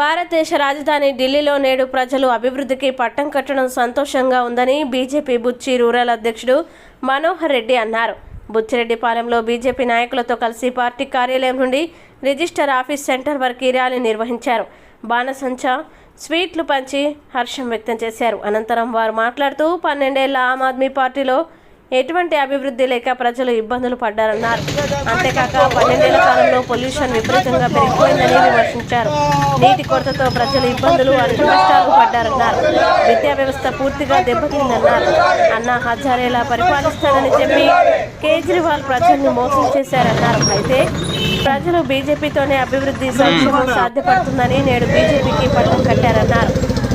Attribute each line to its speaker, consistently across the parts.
Speaker 1: భారతదేశ రాజధాని ఢిల్లీలో నేడు ప్రజలు అభివృద్ధికి పట్టం కట్టడం సంతోషంగా ఉందని బీజేపీ బుచ్చి రూరల్ అధ్యక్షుడు మనోహర్ రెడ్డి అన్నారు. బుచ్చిరెడ్డిపాలెంలో బీజేపీ నాయకులతో కలిసి పార్టీ కార్యాలయం నుండి రిజిస్టర్ ఆఫీస్ సెంటర్ వరకు ర్యాలీ నిర్వహించారు. బాణసంచ స్వీట్లు పంచి హర్షం వ్యక్తం చేశారు. అనంతరం వారు మాట్లాడుతూ పన్నెండేళ్ళ ఆమ్ ఆద్మీ పార్టీలో ఎటువంటి అభివృద్ధి లేక ప్రజలు ఇబ్బందులు పడ్డారన్నారు. అంతేకాక పన్నెండేళ్ళ కాలంలో పొల్యూషన్ విపరీతంగా పెరిగిపోయిందని విమర్శించారు. నీటి కొరతతో ప్రజలు ఇబ్బందులు అన్ని కష్టాలు పడ్డారన్నారు. విద్యా వ్యవస్థ పూర్తిగా దెబ్బతిందన్నారు. అన్నా హజారేలా పరిపాలిస్తానని చెప్పి కేజ్రీవాల్ ప్రజల్ని మోసం చేశారన్నారు. అయితే ప్రజలు బీజేపీతోనే అభివృద్ధి సంక్షేమం సాధ్యపడుతుందని నేడు బీజేపీకి పట్టం కట్టారన్నారు.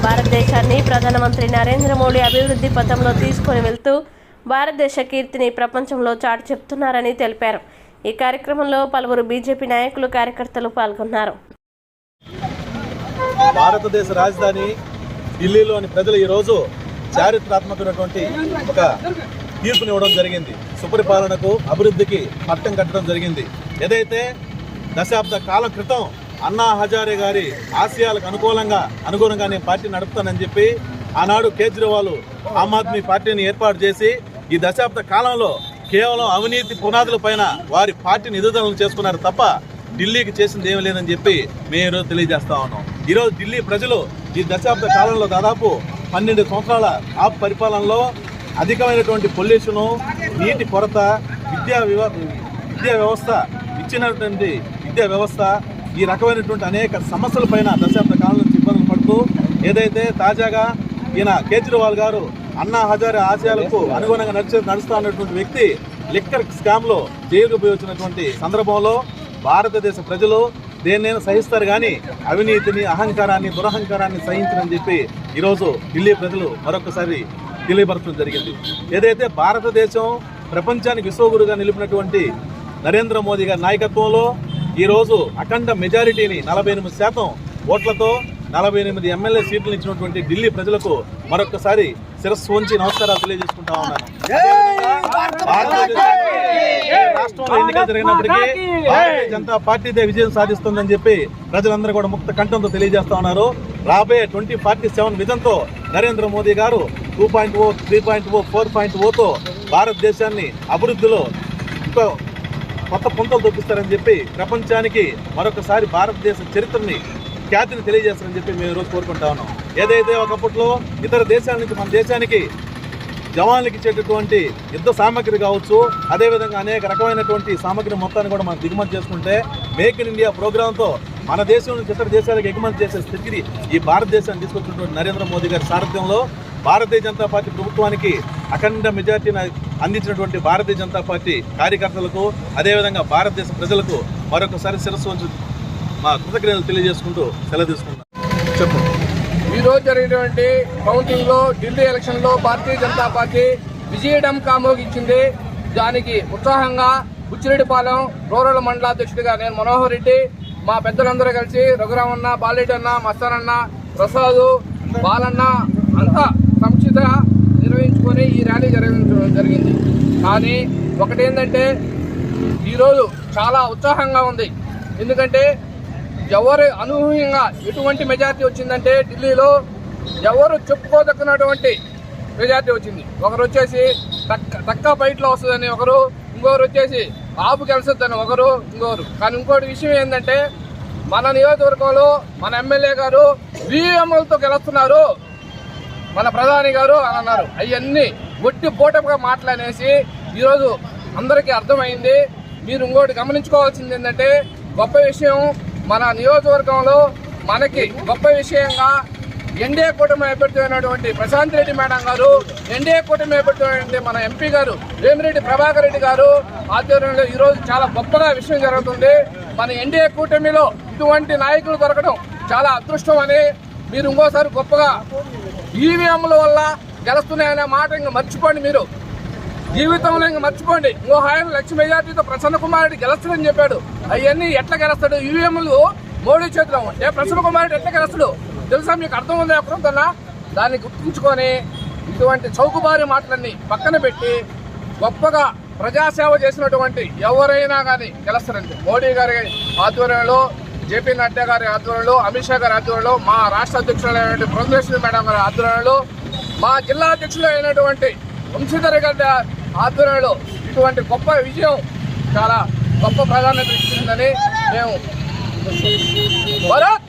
Speaker 1: భారతదేశాన్ని ప్రధానమంత్రి నరేంద్ర మోడీ అభివృద్ధి పథంలో తీసుకొని వెళ్తూ భారతదేశ కీర్తిని ప్రపంచంలో చాటి చెప్తున్నారని తెలిపారు. ఈ కార్యక్రమంలో పలువురు బీజేపీ నాయకులు కార్యకర్తలు పాల్గొన్నారు.
Speaker 2: భారతదేశ రాజధాని ఢిల్లీలోని ప్రజలు ఈరోజు చారిత్రాత్మకమైనటువంటి ఒక తీర్పునివ్వడం జరిగింది. సుపరిపాలనకు అభివృద్ధికి పట్టం కట్టడం జరిగింది. ఏదైతే దశాబ్ద కాలం క్రితం అన్నా హజారే గారి ఆశయాలకు అనుకూలంగా అనుగుణంగా నేను పార్టీ నడుపుతానని చెప్పి ఆనాడు కేజ్రీవాల్ ఆమ్ ఆద్మీ పార్టీని ఏర్పాటు చేసి ఈ దశాబ్ద కాలంలో కేవలం అవినీతి పునాదుల పైన వారి పార్టీ నిధులను చేసుకున్నారు తప్ప ఢిల్లీకి చేసింది ఏమీ లేదని చెప్పి మేము ఈరోజు తెలియజేస్తా ఉన్నాం. ఈరోజు ఢిల్లీ ప్రజలు ఈ దశాబ్ద కాలంలో దాదాపు పన్నెండు సంవత్సరాల ఆప్ పరిపాలనలో అధికమైనటువంటి పొల్యూషను నీటి కొరత విద్యా విద్యా వ్యవస్థ ఇచ్చినటువంటి విద్యా వ్యవస్థ ఈ రకమైనటువంటి అనేక సమస్యల పైన దశాబ్ద కాలం నుంచి ఇబ్బందులు పడుతూ ఏదైతే తాజాగా ఈయన కేజ్రీవాల్ గారు అన్నా హజారే ఆశయాలకు అనుగుణంగా నడిచే నడుస్తా ఉన్నటువంటి వ్యక్తి లిక్కర్ స్కామ్లో జైలుకు పోయొచ్చినటువంటి సందర్భంలో భారతదేశ ప్రజలు దేన్నైనా సహిస్తారు కానీ అవినీతిని అహంకారాన్ని దురహంకారాన్ని సహించరని చెప్పి ఈరోజు ఢిల్లీ ప్రజలు మరొకసారి తెలియపరచడం జరిగింది. ఏదైతే భారతదేశం ప్రపంచానికి విశ్వగురుగా నిలిపినటువంటి నరేంద్ర మోదీ గారి నాయకత్వంలో ఈరోజు అఖండ మెజారిటీని నలభై ఎనిమిది శాతం ఓట్లతో నలభై ఎనిమిది ఎమ్మెల్యే సీట్లు ఇచ్చినటువంటి ఢిల్లీ ప్రజలకు మరొకసారి శిరస్సు వంచి నమస్కారాలు తెలియజేసుకుంటా ఉన్నాను. రాష్ట్రంలో ఎన్నికలు జరిగినప్పటికీ భారతీయ జనతా పార్టీదే విజయం సాధిస్తుందని చెప్పి ప్రజలందరూ కూడా ముక్త కంఠంతో తెలియజేస్తా ఉన్నారు. రాబోయే ట్వంటీ ఫార్టీ సెవెన్ విజన్తో నరేంద్ర మోదీ గారు two point O three point O four point ఓతో భారతదేశాన్ని అభివృద్ధిలో కొత్త పుంతలు తొక్కిస్తారని చెప్పి ప్రపంచానికి మరొకసారి భారతదేశ చరిత్రని ఖ్యాతిని తెలియజేస్తారని చెప్పి మేము ఈరోజు కోరుకుంటా ఉన్నాం. ఏదైతే ఒకప్పట్లో ఇతర దేశాల నుంచి మన దేశానికి జవాన్లకు ఇచ్చేటటువంటి యుద్ధ సామగ్రి కావచ్చు అదేవిధంగా అనేక రకమైనటువంటి సామగ్రి మొత్తాన్ని కూడా మనం దిగుమతి చేసుకుంటే మేక్ ఇన్ ఇండియా ప్రోగ్రాంతో మన దేశం నుంచి ఇతర దేశాలకు ఎగుమతి చేసే స్థితికి ఈ భారతదేశాన్ని తీసుకొచ్చినటువంటి నరేంద్ర మోదీ గారి సారథ్యంలో భారతీయ జనతా పార్టీ ప్రభుత్వానికి అఖండ మెజార్టీని అందించినటువంటి భారతీయ జనతా పార్టీ కార్యకర్తలకు అదేవిధంగా భారతదేశ ప్రజలకు మరొకసారి శిరస్సు మా కృతజ్ఞతలు తెలియజేసుకుంటూ సెలవు తీసుకుంటాం చెప్పు.
Speaker 3: ఈ రోజు జరిగినటువంటి కౌంటింగ్లో ఢిల్లీ ఎలక్షన్లో భారతీయ జనతా పార్టీ విజయడం కామోగించింది. దానికి ఉత్సాహంగా బుచ్చిరెడ్డిపాలెం రూరల్ మండలాధ్యక్షుడిగా నేను మనోహర్ రెడ్డి మా పెద్దలందరూ కలిసి రఘురామన్న బాలరెడ్డి అన్న మస్తానన్న ప్రసాద్ బాలన్న అంతా సంక్షిత నిర్వహించుకొని ఈ ర్యాలీ జరిగించడం జరిగింది. కానీ ఒకటేంటంటే ఈరోజు చాలా ఉత్సాహంగా ఉంది. ఎందుకంటే ఎవరు అనూహ్యంగా ఎటువంటి మెజార్టీ వచ్చిందంటే ఢిల్లీలో ఎవరు చెప్పుకోదక్కున్నటువంటి మెజార్టీ వచ్చింది. ఒకరు వచ్చేసి తక్క తక్క బయటలో వస్తుందని ఒకరు ఇంకొకరు వచ్చేసి ఆపు కలిసొద్దని ఒకరు ఇంకొకరు. కానీ ఇంకోటి విషయం ఏంటంటే మన నియోజకవర్గంలో మన ఎమ్మెల్యే గారు వీఎంఎల్తో గెలుస్తున్నారు. మన ప్రధాని గారు అని అన్నారు. అవన్నీ ఒట్టి పోటపుగా మాట్లాడేసి ఈరోజు అందరికీ అర్థమైంది. మీరు ఇంకోటి గమనించుకోవాల్సింది ఏంటంటే గొప్ప విషయం మన నియోజకవర్గంలో మనకి గొప్ప విషయంగా ఎన్డీఏ కూటమి ఏర్పడుతున్నటువంటి ప్రశాంత్ రెడ్డి మేడం గారు ఎన్డీఏ కూటమి ఏర్పడుతున్నటువంటి మన ఎంపీ గారు వేమిరెడ్డి ప్రభాకర్ రెడ్డి గారు ఆధ్వర్యంలో ఈరోజు చాలా గొప్పగా విషయం జరుగుతుంది. మన ఎన్డీఏ కూటమిలో ఇటువంటి నాయకులు దొరకడం చాలా అదృష్టం అని మీరు ఇంకోసారి గొప్పగా ఈవీఎంల వల్ల గెలుస్తున్నాయనే మాట ఇంకా మర్చిపోండి మీరు. జీవితంలో ఇంకా మర్చిపోండి. ఇంకో ఆయన లక్ష మెజార్టీతో ప్రసన్న కుమార్ రెడ్డి గెలుస్తాడని చెప్పాడు. అవన్నీ ఎట్లా గెలుస్తాడు? ఈవీఎంలు మోడీ చేతిలో ఉంటే ప్రసన్న కుమార్ రెడ్డి ఎట్లా గెలుస్తాడు? తెలుసా మీకు అర్థం ఉంది ఎప్పుడంతన్నా దాన్ని గుర్తుంచుకొని ఇటువంటి చౌకబారి మాటలన్నీ పక్కన పెట్టి గొప్పగా ప్రజాసేవ చేసినటువంటి ఎవరైనా కానీ గెలుస్తారండి. మోడీ గారి ఆధ్వర్యంలో జేపీ నడ్డా గారి ఆధ్వర్యంలో అమిత్ షా గారి ఆధ్వర్యంలో మా రాష్ట్ర అధ్యక్షులైనటువంటి బృందేశ్వరి మేడం గారి ఆధ్వర్యంలో మా జిల్లా అధ్యక్షులు అయినటువంటి వంశీధర్ గారి ఆధ్వర్యంలో ఇటువంటి గొప్ప విజయం చాలా గొప్ప ప్రాధాన్యత ఇచ్చిందని మేము భారత్